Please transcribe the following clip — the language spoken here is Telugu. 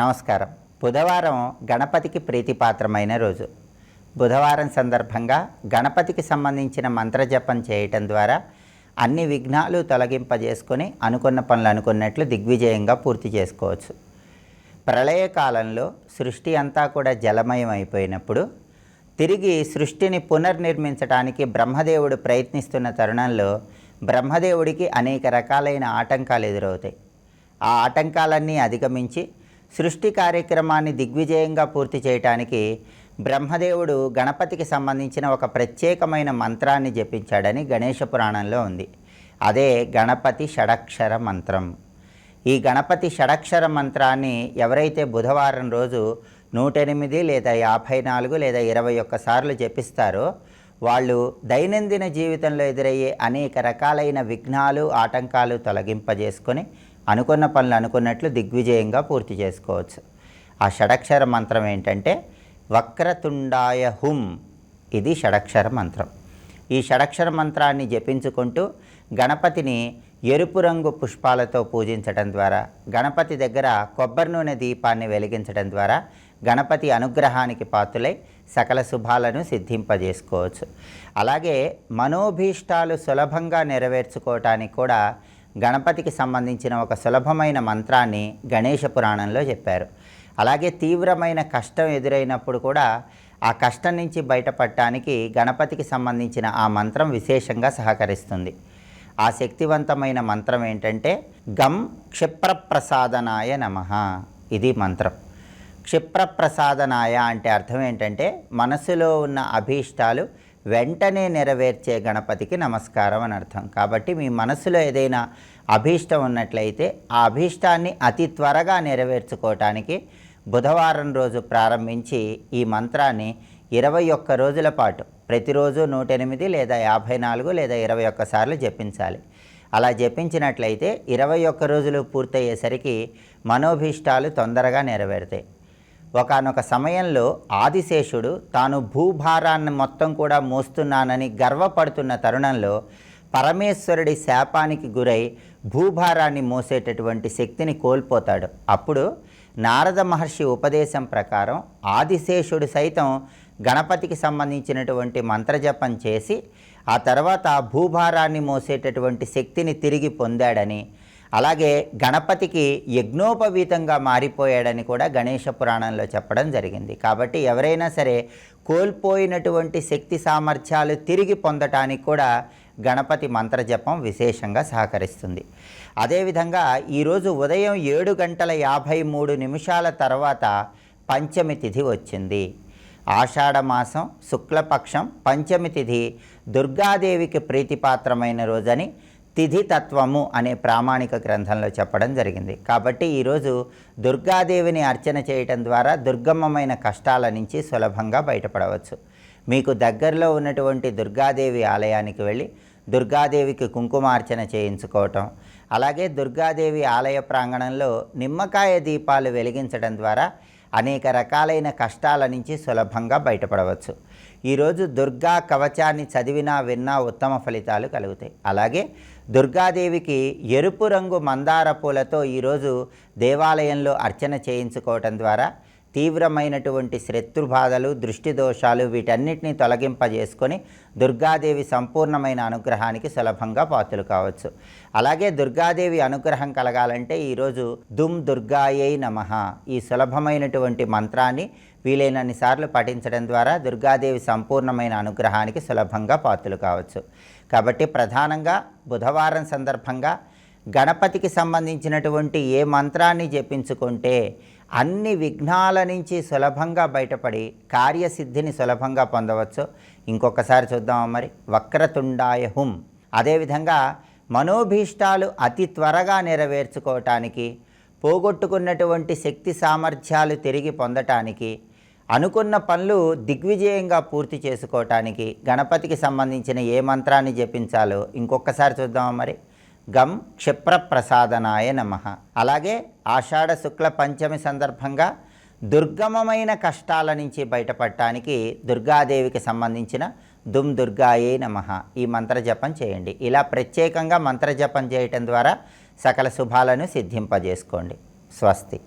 నమస్కారం. బుధవారం గణపతికి ప్రీతిపాత్రమైన రోజు. బుధవారం సందర్భంగా గణపతికి సంబంధించిన మంత్రజపం చేయటం ద్వారా అన్ని విఘ్నాలు తొలగింపజేసుకొని అనుకున్న పనులు అనుకున్నట్లు దిగ్విజయంగా పూర్తి చేసుకోవచ్చు. ప్రళయకాలంలో సృష్టి అంతా కూడా జలమయం అయిపోయినప్పుడు తిరిగి సృష్టిని పునర్నిర్మించడానికి బ్రహ్మదేవుడు ప్రయత్నిస్తున్న తరుణంలో బ్రహ్మదేవుడికి అనేక రకాలైన ఆటంకాలు ఎదురవుతాయి. ఆ ఆటంకాలన్నీ అధిగమించి సృష్టి కార్యక్రమాన్ని దిగ్విజయంగా పూర్తి చేయటానికి బ్రహ్మదేవుడు గణపతికి సంబంధించిన ఒక ప్రత్యేకమైన మంత్రాన్ని జపించాడని గణేష పురాణంలో ఉంది. అదే గణపతి షడక్షర మంత్రం. ఈ గణపతి షడక్షర మంత్రాన్ని ఎవరైతే బుధవారం రోజు నూట ఎనిమిది లేదా యాభై నాలుగు లేదా ఇరవై ఒక్కసార్లు జపిస్తారో వాళ్ళు దైనందిన జీవితంలో ఎదురయ్యే అనేక రకాలైన విఘ్నాలు ఆటంకాలు తొలగింపజేసుకొని అనుకున్న పనులు అనుకున్నట్లు దిగ్విజయంగా పూర్తి చేసుకోవచ్చు. ఆ షడక్షర మంత్రం ఏంటంటే వక్రతుండాయ హుం ఇది షడక్షర మంత్రం. ఈ షడక్షర మంత్రాన్ని జపించుకుంటూ గణపతిని ఎరుపు రంగు పుష్పాలతో పూజించడం ద్వారా గణపతి దగ్గర కొబ్బరి నూనె దీపాన్ని వెలిగించడం ద్వారా గణపతి అనుగ్రహానికి పాతులై సకల శుభాలను సిద్ధింపజేసుకోవచ్చు. అలాగే మనోభీష్టాలు సులభంగా నెరవేర్చుకోవటానికి కూడా గణపతికి సంబంధించిన ఒక సులభమైన మంత్రాన్ని గణేష పురాణంలో చెప్పారు. అలాగే తీవ్రమైన కష్టం ఎదురైనప్పుడు కూడా ఆ కష్టం నుంచి బయటపడటానికి గణపతికి సంబంధించిన ఆ మంత్రం విశేషంగా సహకరిస్తుంది. ఆ శక్తివంతమైన మంత్రం ఏంటంటే గం క్షిప్రప్రసాదనాయ నమ. ఇది మంత్రం. క్షిప్రప్రసాదనాయ అంటే అర్థం ఏంటంటే మనసులో ఉన్న అభీష్టాలు వెంటనే నెరవేర్చే గణపతికి నమస్కారం అని అర్థం. కాబట్టి మీ మనసులో ఏదైనా అభీష్టం ఉన్నట్లయితే ఆ అభీష్టాన్ని అతి త్వరగా నెరవేర్చుకోవటానికి బుధవారం రోజు ప్రారంభించి ఈ మంత్రాన్ని ఇరవై ఒక్క రోజుల పాటు ప్రతిరోజు నూట ఎనిమిది లేదా యాభై నాలుగు లేదా ఇరవై ఒక్కసార్లు జపించాలి. అలా జపించినట్లయితే ఇరవై ఒక్క రోజులు పూర్తయ్యేసరికి మనోభీష్టాలు తొందరగా నెరవేరుతాయి. ఒకనొక సమయంలో ఆదిశేషుడు తాను భూభారాన్ని మొత్తం కూడా మోస్తున్నానని గర్వపడుతున్న తరుణంలో పరమేశ్వరుడి శాపానికి గురై భూభారాన్ని మోసేటటువంటి శక్తిని కోల్పోతాడు. అప్పుడు నారద మహర్షి ఉపదేశం ప్రకారం ఆదిశేషుడు సైతం గణపతికి సంబంధించినటువంటి మంత్రజపం చేసి ఆ తర్వాత భూభారాన్ని మోసేటటువంటి శక్తిని తిరిగి పొందాడని అలాగే గణపతికి యజ్ఞోపవీతంగా మారిపోయాడని కూడా గణేష పురాణంలో చెప్పడం జరిగింది. కాబట్టి ఎవరైనా సరే కోల్పోయినటువంటి శక్తి సామర్థ్యాలు తిరిగి పొందటానికి కూడా గణపతి మంత్రజపం విశేషంగా సహకరిస్తుంది. అదేవిధంగా ఈరోజు ఉదయం ఏడు గంటల యాభై మూడు నిమిషాల తర్వాత పంచమి తిథి వచ్చింది. ఆషాఢమాసం శుక్లపక్షం పంచమి తిథి దుర్గాదేవికి ప్రీతిపాత్రమైన రోజని తిథి తత్వము అనే ప్రామాణిక గ్రంథంలో చెప్పడం జరిగింది. కాబట్టి ఈరోజు దుర్గాదేవిని అర్చన చేయటం ద్వారా దుర్గమ్మమైన కష్టాల నుంచి సులభంగా బయటపడవచ్చు. మీకు దగ్గరలో ఉన్నటువంటి దుర్గాదేవి ఆలయానికి వెళ్ళి దుర్గాదేవికి కుంకుమార్చన చేయించుకోవటం అలాగే దుర్గాదేవి ఆలయ ప్రాంగణంలో నిమ్మకాయ దీపాలు వెలిగించడం ద్వారా అనేక రకాలైన కష్టాల నుంచి సులభంగా బయటపడవచ్చు. ఈరోజు దుర్గా కవచాన్ని చదివినా విన్నా ఉత్తమ ఫలితాలు కలుగుతాయి. అలాగే దుర్గాదేవికి ఎరుపు రంగు మందార పూలతో ఈరోజు దేవాలయంలో అర్చన చేయించుకోవటం ద్వారా తీవ్రమైనటువంటి శత్రుబాధలు దృష్టి దోషాలు వీటన్నిటిని తొలగింపజేసుకొని దుర్గాదేవి సంపూర్ణమైన అనుగ్రహానికి సులభంగా పాత్రలు కావచ్చు. అలాగే దుర్గాదేవి అనుగ్రహం కలగాలంటే ఈరోజు దుమ్ దుర్గాయై నమ ఈ సులభమైనటువంటి మంత్రాన్ని వీలైనన్ని సార్లు పఠించడం ద్వారా దుర్గాదేవి సంపూర్ణమైన అనుగ్రహానికి సులభంగా పాత్రలు కావచ్చు. కాబట్టి ప్రధానంగా బుధవారం సందర్భంగా గణపతికి సంబంధించినటువంటి ఏ మంత్రాన్ని జపించుకుంటే అన్ని విఘ్నాల నుంచి సులభంగా బయటపడి కార్యసిద్ధిని సులభంగా పొందవచ్చు. ఇంకొకసారి చూద్దామా మరి. వక్రతుండాయ హుం. అదేవిధంగా మనోభీష్టాలు అతి త్వరగా నెరవేర్చుకోవటానికి పోగొట్టుకున్నటువంటి శక్తి సామర్థ్యాలు తిరిగి పొందటానికి అనుకున్న పనులు దిగ్విజయంగా పూర్తి చేసుకోవటానికి గణపతికి సంబంధించిన ఏ మంత్రాన్ని జపించాలో ఇంకొకసారి చూద్దామా మరి. గం క్షిప్రప్రసాదనాయ నమ. అలాగే ఆషాఢ శుక్ల పంచమి సందర్భంగా దుర్గమమైన కష్టాల నుంచి బయటపడటానికి దుర్గాదేవికి సంబంధించిన దుమ్ దుర్గాయే నమ. ఈ మంత్రజపం చేయండి. ఇలా ప్రత్యేకంగా మంత్రజపం చేయటం ద్వారా సకల శుభాలను సిద్ధింపజేసుకోండి. స్వస్తి.